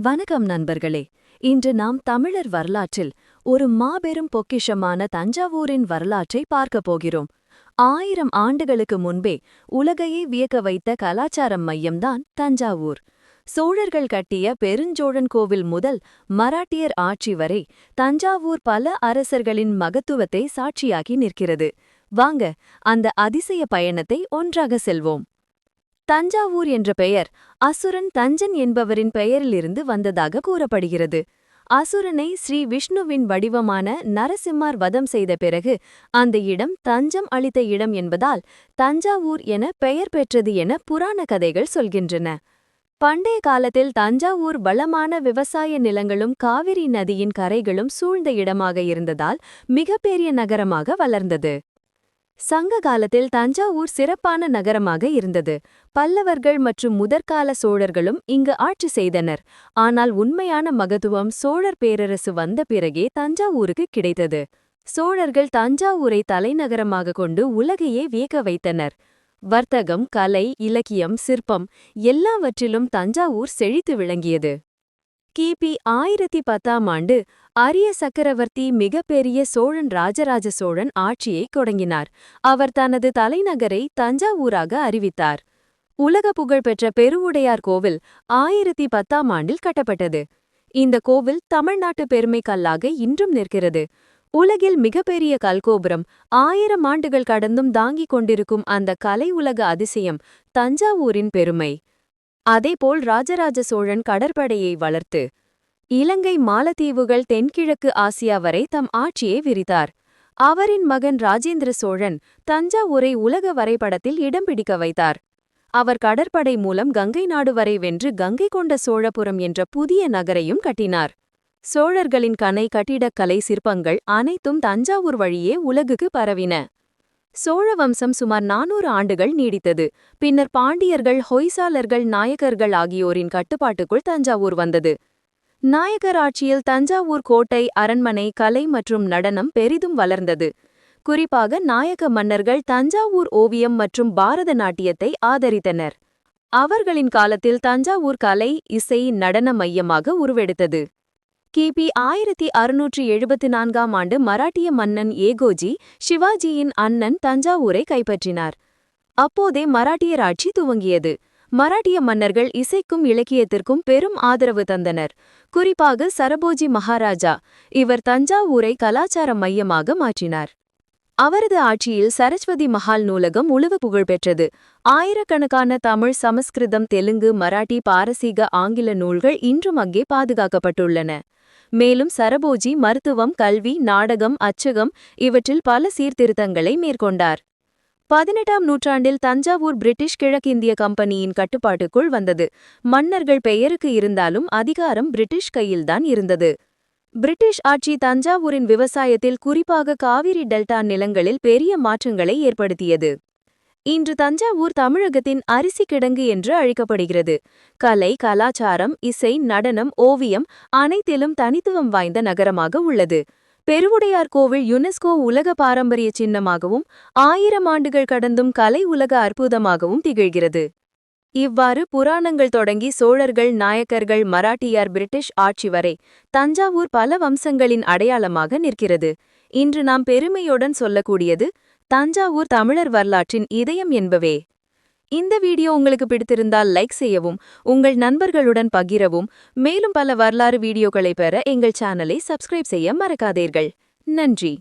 வணக்கம் நண்பர்களே. இன்று நாம் தமிழர் வரலாற்றில் ஒரு மாபெரும் பொக்கிஷமான தஞ்சாவூரின் வரலாற்றை பார்க்கப் போகிறோம். ஆயிரம் ஆண்டுகளுக்கு முன்பே உலகையே வியக்க வைத்த கலாச்சாரம் மையம்தான் தஞ்சாவூர். சோழர்கள் கட்டிய பெருஞ்சோழன் கோவில் முதல் மராட்டியர் ஆட்சி வரை தஞ்சாவூர் பல அரசர்களின் மகத்துவத்தை சாட்சியாகி நிற்கிறது. வாங்க அந்த அதிசய பயணத்தை ஒன்றாக செல்வோம். தஞ்சாவூர் என்ற பெயர் அசுரன் தஞ்சன் என்பவரின் பெயரிலிருந்து வந்ததாக கூறப்படுகிறது. அசுரனை ஸ்ரீ விஷ்ணுவின் வடிவமான நரசிம்மார் வதம் செய்த பிறகு அந்த இடம் தஞ்சம் அளித்த இடம் என்பதால் தஞ்சாவூர் என பெயர் பெற்றது என புராண கதைகள் சொல்கின்றன. பண்டைய காலத்தில் தஞ்சாவூர் வளமான விவசாய நிலங்களும் காவிரி நதியின் கரைகளும் சூழ்ந்த இடமாக இருந்ததால் மிகப்பெரிய நகரமாக வளர்ந்தது. சங்க காலத்தில் தஞ்சாவூர் சிறப்பான நகரமாக இருந்தது. பல்லவர்கள் மற்றும் முதற்கால சோழர்களும் இங்கு ஆட்சி செய்தனர். ஆனால் உண்மையான மகத்துவம் சோழர் பேரரசு வந்த பிறகே தஞ்சாவூருக்கு கிடைத்தது. சோழர்கள் தஞ்சாவூரை தலைநகரமாக கொண்டு உலகையே வியக்க வைத்தனர். வர்த்தகம் கலை இலக்கியம் சிற்பம் எல்லாவற்றிலும் தஞ்சாவூர் செழித்து விளங்கியது. கிபி ஆயிரத்தி பத்தாம் ஆண்டு அரிய சக்கரவர்த்தி மிகப்பெரிய சோழன் ராஜராஜ சோழன் ஆட்சியை தொடங்கினார். அவர் தனது தலைநகரை தஞ்சாவூராக அறிவித்தார். உலக புகழ்பெற்ற பெருவுடையார் கோவில் ஆயிரத்தி பத்தாம் ஆண்டில் கட்டப்பட்டது. இந்த கோவில் தமிழ்நாட்டு பெருமை கல்லாக இன்றும் நிற்கிறது. உலகில் மிகப்பெரிய கல்கோபுரம் ஆயிரம் ஆண்டுகள் கடந்தும் தாங்கிக் கொண்டிருக்கும் அந்த கலை உலக அதிசயம் தஞ்சாவூரின் பெருமை. அதேபோல் ராஜராஜ சோழன் கடற்படையை வளர்த்து இலங்கை மாலத்தீவுகள் தென்கிழக்கு ஆசியா வரை தம் ஆட்சியை விரித்தார். அவரின் மகன் ராஜேந்திர சோழன் தஞ்சாவூரை உலக வரைபடத்தில் இடம் பிடிக்க வைத்தார். அவர் கடற்படை மூலம் கங்கை நாடு வரை வென்று கங்கை கொண்ட சோழபுரம் என்ற புதிய நகரையும் கட்டினார். சோழர்களின் கனை கட்டிடக்கலை சிற்பங்கள் அனைத்தும் தஞ்சாவூர் வழியே உலகுக்கு பரவின. சோழ வம்சம் சுமார் நானூறு ஆண்டுகள் நீடித்தது. பின்னர் பாண்டியர்கள் ஹொய்சாலர்கள் நாயக்கர்கள் ஆகியோரின் கட்டுப்பாட்டுக்குள் தஞ்சாவூர் வந்தது. நாயக்கர் ஆட்சியில் தஞ்சாவூர் கோட்டை அரண்மனை கலை மற்றும் நடனம் பெரிதும் வளர்ந்தது. குறிப்பாக நாயக்க மன்னர்கள் தஞ்சாவூர் ஓவியம் மற்றும் பாரத நாட்டியத்தை ஆதரித்தனர். அவர்களின் காலத்தில் தஞ்சாவூர் கலை இசை நடன மையமாக உருவெடுத்தது. கிபி ஆயிரத்தி அறுநூற்றி எழுபத்தி நான்காம் ஆண்டு மராட்டிய மன்னன் ஏகோஜி சிவாஜியின் அண்ணன் தஞ்சாவூரை கைப்பற்றினார். அப்போதே மராட்டியர் ஆட்சி துவங்கியது. மராட்டிய மன்னர்கள் இசைக்கும் இலக்கியத்திற்கும் பெரும் ஆதரவு தந்தனர். குறிப்பாக சரபோஜி மகாராஜா இவர் தஞ்சாவூரை கலாச்சார மையமாக மாற்றினார். அவரது ஆட்சியில் சரஸ்வதி மஹால் நூலகம் உளவு புகழ்பெற்றது ஆயிரக்கணக்கான தமிழ் சமஸ்கிருதம் தெலுங்கு மராட்டி பாரசீக ஆங்கில நூல்கள் இன்றும் அங்கே பாதுகாக்கப்பட்டுள்ளன. மேலும் சரபோஜி மருத்துவம் கல்வி நாடகம் அச்சகம் இவற்றில் பல சீர்திருத்தங்களை மேற்கொண்டார். பதினெட்டாம் நூற்றாண்டில் தஞ்சாவூர் பிரிட்டிஷ் கிழக்கிந்திய கம்பெனியின் கட்டுப்பாட்டுக்குள் வந்தது. மன்னர்கள் பெயருக்கு இருந்தாலும் அதிகாரம் பிரிட்டிஷ் கையில்தான் இருந்தது. பிரிட்டிஷ் ஆட்சி தஞ்சாவூரின் விவசாயத்தில் குறிப்பாக காவிரி டெல்டா நிலங்களில் பெரிய மாற்றங்களை ஏற்படுத்தியது. இன்று தஞ்சாவூர் தமிழகத்தின் அரிசி கிடங்கு என்று அழைக்கப்படுகிறது. கலை கலாச்சாரம் இசை நடனம் ஓவியம் அனைத்திலும் தனித்துவம் வாய்ந்த நகரமாக உள்ளது. பெருவுடையார் கோவில் யுனெஸ்கோ உலக பாரம்பரிய சின்னமாகவும் ஆயிரம் ஆண்டுகள் கடந்தும் கலை உலக அற்புதமாகவும் திகழ்கிறது. இவ்வாறு புராணங்கள் தொடங்கி சோழர்கள் நாயக்கர்கள் மராட்டியார் பிரிட்டிஷ் ஆட்சி வரை தஞ்சாவூர் பல வம்சங்களின் அடையாளமாக நிற்கிறது. இன்று நாம் பெருமையுடன் சொல்லக்கூடியது தஞ்சாவூர் தமிழர் வரலாற்றின் இதயம் என்பவே. இந்த வீடியோ உங்களுக்கு பிடித்திருந்தால் லைக் செய்யவும் உங்கள் நண்பர்களுடன் பகிரவும். மேலும் பல வரலாறு வீடியோக்களை பெற எங்கள் சேனலை சப்ஸ்கிரைப் செய்ய மறக்காதீர்கள். நன்றி.